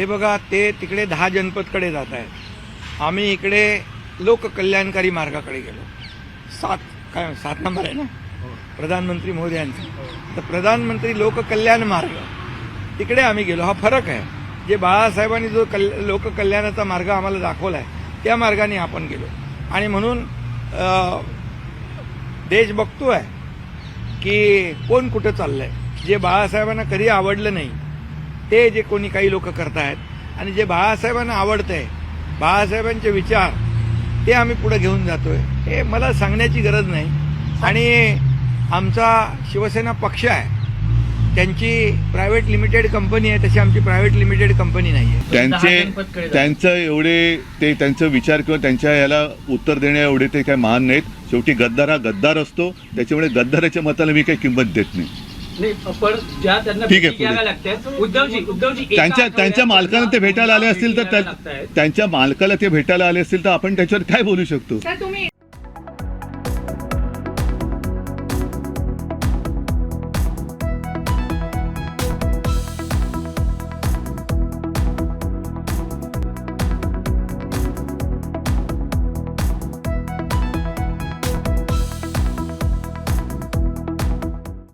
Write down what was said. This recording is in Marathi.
ते बघा ते तिकडे दहा जनपदकडे जात आहेत. आम्ही इकडे लोककल्याणकारी मार्गाकडे गेलो. सात काय सात नंबर आहे ना? प्रधानमंत्री मोदयांचा तर प्रधानमंत्री लोककल्याण मार्ग तिकडे आम्ही गेलो. हा फरक आहे. जे बाळासाहेबांनी जो कल लोककल्याणाचा मार्ग आम्हाला दाखवला आहे त्या मार्गाने आपण गेलो. आणि म्हणून देश बघतो आहे की कोण कुठं चाललंय. जे बाळासाहेबांना कधी आवडलं नाही ते जे कोणी काही लोक करतायत आणि जे बाळासाहेबांना आवडतंय बाळासाहेबांचे विचार ते आम्ही पुढे घेऊन जातोय. हे मला सांगण्याची गरज नाही. आणि आमचा शिवसेना पक्ष आहे. त्यांची प्रायव्हेट लिमिटेड कंपनी आहे तशी आमची प्रायव्हेट लिमिटेड कंपनी नाही आहे त्यांचे त्यांचं एवढे ते त्यांचं विचार किंवा त्यांच्या याला उत्तर देण्या एवढे ते काय महान नाहीत. शेवटी गद्दार हा गद्दार असतो. त्याच्यामुळे गद्दाराच्या मताला मी काही किंमत देत नाही. नाही पण ज्या त्यांना ठीक आहे, त्यांच्या त्यांच्या मालकाला ते भेटायला आले असतील तर. त्यांच्या मालकाला ते भेटायला आले असतील तर आपण त्याच्यावर काय बोलू शकतो सर तुम्ही